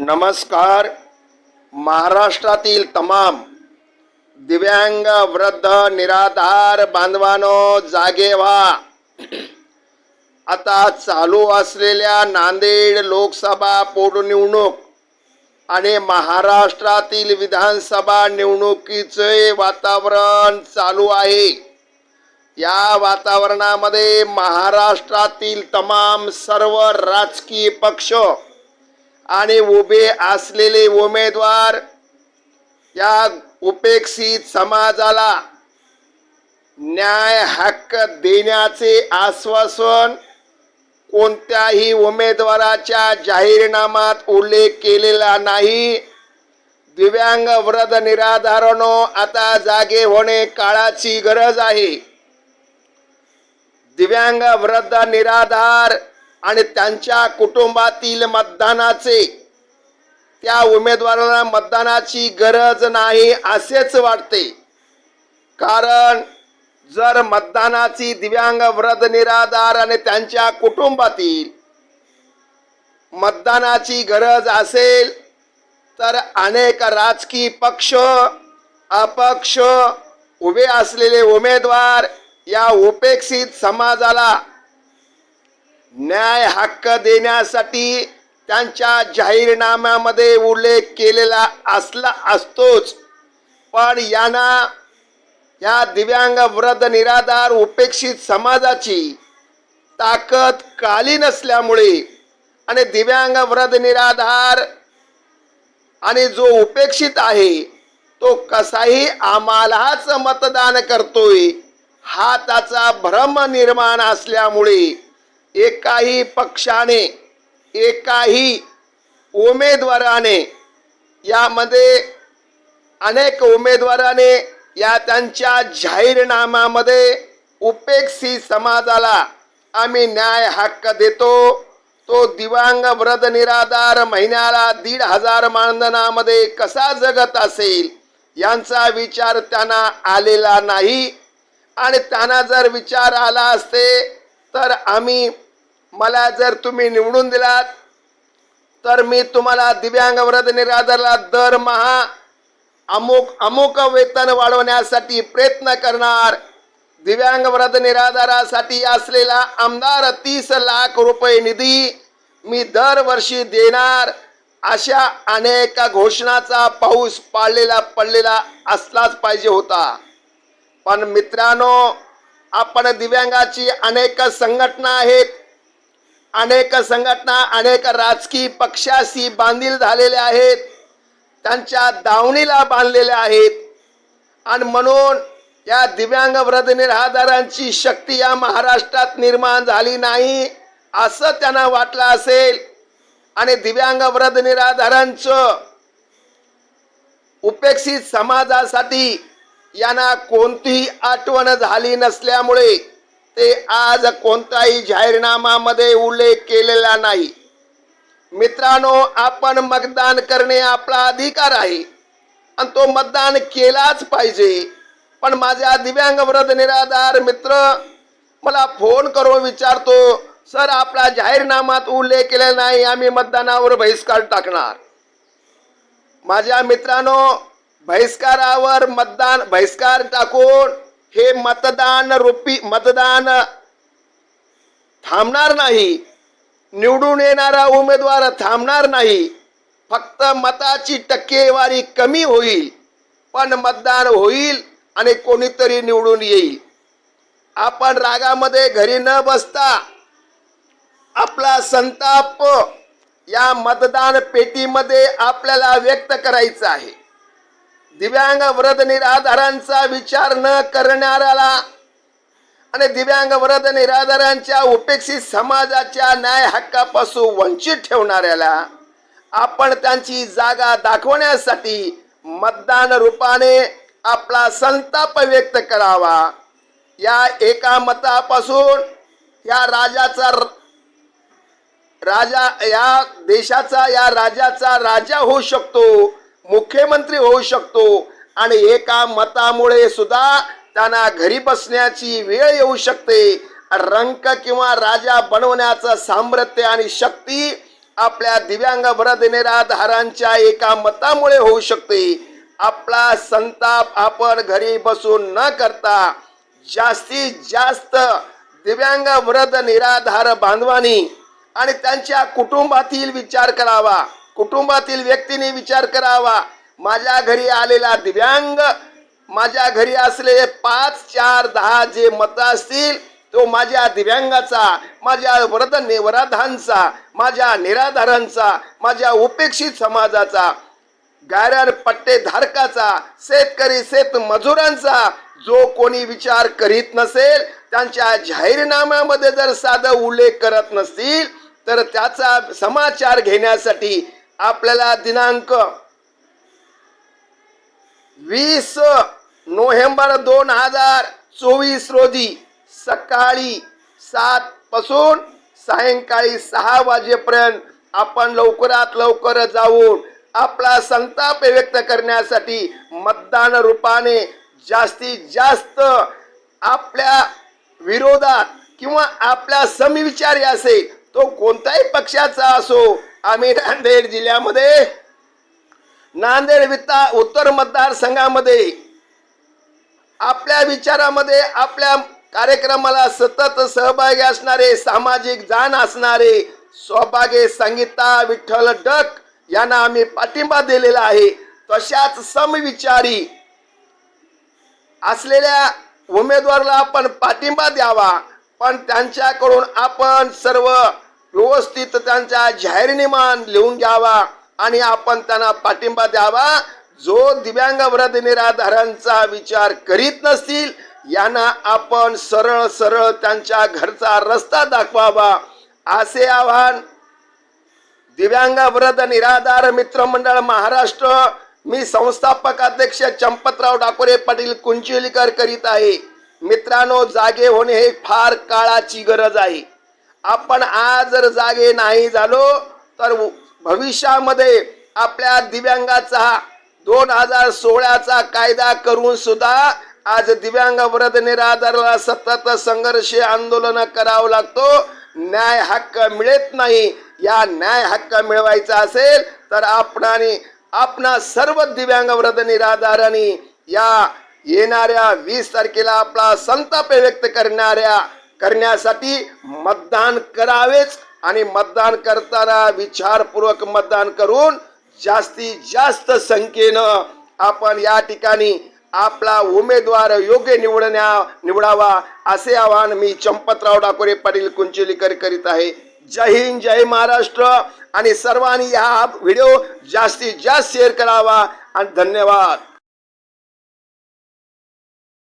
नमस्कार. महाराष्ट्रातील तमाम दिव्यांग वृद्ध निराधार बांधवानो जागे व्हा. आता चालू असलेल्या नांदेड लोकसभा पोटनिवडणूक आणि महाराष्ट्रातील विधानसभा निवडणुकीचे वातावरण चालू आहे. या वातावरणामध्ये महाराष्ट्रातील तमाम सर्व राजकीय पक्ष आणि उभे असलेले उमेदवार या उपेक्षित समाजाला न्याय हक्क देण्याचे आश्वासन कोणत्याही उमेदवाराच्या जाहीरनामात उल्लेख केलेला नाही. दिव्यांग वृद्ध निराधारानो आता जागे होणे काळाची गरज आहे. दिव्यांग वृद्ध निराधार आणि त्यांच्या कुटुंबातील मतदानाचे त्या उमेदवाराला मतदानाची गरज नाही असेच वाटते. कारण जर मतदानाची दिव्यांग व्रत निराधार आणि त्यांच्या कुटुंबातील मतदानाची गरज असेल तर अनेक राजकीय पक्ष अपक्ष उभे असलेले उमेदवार या उपेक्षित समाजाला न्याय हक्क देण्यासाठी त्यांच्या जाहीरनाम्यामध्ये उल्लेख केलेला असला असतोच. पण यांना या दिव्यांग वृद्ध निराधार उपेक्षित समाजाची ताकद काली नसल्यामुळे आणि दिव्यांग वृद्ध निराधार आणि जो उपेक्षित आहे तो कसाही आम्हालाच मतदान करतोय हा त्याचा भ्रम निर्माण असल्यामुळे एकाही पक्षाने एकाही उमेदवाराने यामध्ये अनेक उमेदवाराने या त्यांच्या जाहीरनाम्यामध्ये उपेक्षित समाजाला आम्ही न्याय हक्क देतो. तो दिवांग व्रत निराधार महिन्याला दीड हजार मानधनामध्ये कसा जगत असेल यांचा विचार त्यांना आलेला नाही. आणि त्यांना जर विचार आला असते तर आम्ही मला जर तुम्ही निवडून दिलात तर मी तुम्हाला दिव्यांग व्रत निराधारला दरमहा अमुक अमुक वेतन वाढवण्यासाठी प्रयत्न करणार. दिव्यांग व्रत निराधारासाठी असलेला आमदार तीस लाख रुपये निधी मी दरवर्षी देणार. अशा अनेक घोषणाचा पाऊस पाडलेला पडलेला असलाच पाहिजे होता. पण मित्रांनो आपण दिव्यांगाची अनेक संघटना आहेत अनेक संघटना अनेक राजकीय पक्षाशी बांधील झालेल्या आहेत. त्यांच्या दावणीला बांधलेल्या आहेत. आणि म्हणून या दिव्यांग व्रत निराधारांची शक्ती या महाराष्ट्रात निर्माण झाली नाही असं त्यांना वाटलं असेल. आणि दिव्यांग व्रत निराधारांचं उपेक्षित समाजासाठी यांना कोणतीही आठवण झाली नसल्यामुळे ते आज कोणताही जाहीरनामामध्ये उल्लेख केलेला नाही. मित्रांनो आपण मतदान करणे आपला अधिकार आहे. आणि तो मतदान केलाच पाहिजे. पण माझ्या दिव्यांग वृद्ध निराधार मित्र मला फोन करून विचारतो सर आपला जाहीरनामात उल्लेख केलेला नाही आम्ही मतदानावर बहिष्कार टाकणार. माझ्या मित्रांनो बहिष्कारावर मतदान बहिष्कार टाकून हे मतदान रुपी मतदान थांबणार नाही. निवडून येणारा उमेदवार थांबणार नाही. फक्त मताची टक्केवारी कमी होईल पण मतदान होईल आणि कोणीतरी निवडून येईल. आपण रागामध्ये घरी न बसता आपला संताप या मतदान पेटीमध्ये आपल्याला व्यक्त करायचा आहे. दिव्यांग व्रत निराधारांचा विचार न करणाऱ्याला आणि दिव्यांग व्रत निराधारांच्या उपेक्षित समाजाच्या न्याय हक्कापासून वंचित ठेवणाऱ्याला आपण त्यांची जागा दाखवण्यासाठी मतदान रूपाने आपला संताप व्यक्त करावा. या एका मतापासून या राजाचा राजा या देशाचा या राजाचा राजा होऊ शकतो. मुख्यमंत्री होऊ शकतो. आणि एका मतामुळे सुद्धा त्यांना घरी बसण्याची वेळ येऊ शकते. रंक किंवा राजा बनवण्याचं सामर्थ्य आणि शक्ती आपल्या दिव्यांग व्रत निराधारांच्या एका मतामुळे होऊ शकते. आपला संताप आपण घरी बसून न करता जास्तीत जास्त दिव्यांग व्रत निराधार बांधवानी आणि त्यांच्या कुटुंबातील विचार करावा. कुटुंबातील व्यक्तीने विचार करावा. माझ्या घरी आलेला दिव्यांग माझ्या घरी असलेले पाच चार दहा जे मत असतील तो माझ्या दिव्यांगाचा माझ्या व्रत वराधांचा माझ्या निराधारांचा माझ्या उपेक्षित समाजाचा गाऱ्यार पट्टे धारकाचा शेतकरी शेत मजुरांचा जो कोणी विचार करीत नसेल त्यांच्या जाहीरनाम्यामध्ये जर साधं उल्लेख करत नसतील तर त्याचा समाचार घेण्यासाठी आपल्याला दिनांक वीस नोव्हेंबर दोन हजार चोवीस रोजी सकाळी सात पासून सायंकाळी सहा वाजेपर्यंत आपण लवकरात लवकर जाऊन आपला संताप व्यक्त करण्यासाठी मतदान रूपाने जास्तीत जास्त आपल्या विरोधात किंवा आपल्या समविचारी असेल तो कोणत्याही पक्षाचा असो आम्ही नांदेड जिल्ह्यामध्ये नांदेड वित्ता उत्तर मतदारसंघामध्ये आपल्या विचारामध्ये आपल्या कार्यक्रमाला सतत सहभागी असणारे सामाजिक जाण असणारे सौभाग्य संगीता विठ्ठल डक यांना आम्ही पाठिंबा दिलेला आहे. तशाच समविचारी असलेल्या उमेदवाराला आपण पाठिंबा द्यावा. पण त्यांच्याकडून आपण सर्व व्यवस्थित त्यांच्या जाहीरनिमान लिहून घ्यावा आणि आपण त्यांना पाठिंबा द्यावा. जो दिव्यांग व्रत निराधारांचा विचार करीत नसतील यांना आपण सरळ सरळ त्यांच्या घरचा रस्ता दाखवावा. असे आव्हान दिव्यांग व्रत निराधार मित्रमंडळ महाराष्ट्र मी संस्थापक अध्यक्ष चंपतराव डाकोरे पाटील कुंचिलीकर करीत आहे. मित्रांनो जागे होणे हे फार काळाची गरज आहे. आपण आज जर जागे नाही झालो तर भविष्यामध्ये आपल्या दिव्यांगाचा दोन हजार सोळाचा कायदा करून सुद्धा आज दिव्यांग व्रत निराधारला सतत संघर्ष आंदोलन करावं लागतो. न्याय हक्क मिळत नाही. या न्याय हक्क मिळवायचा असेल तर आपणाने आपणा सर्व दिव्यांग व्रत निराधाराने या येणाऱ्या वीस तारखेला आपला संताप व्यक्त करणाऱ्या करण्यासाठी मतदान करावेच आणि मतदान करताना विचारपूर्वक मतदान करून जास्तीत जास्त संख्येनं आपण या ठिकाणी आपला उमेदवार योग्य निवडण्या निवडावा असे आवाहन मी चंपतराव डाकोरे पाटील कुंचिलीकर करीत आहे. जय हिंद जय महाराष्ट्र. आणि सर्वांनी हा व्हिडिओ जास्तीत जास्त शेअर करावा आणि धन्यवाद.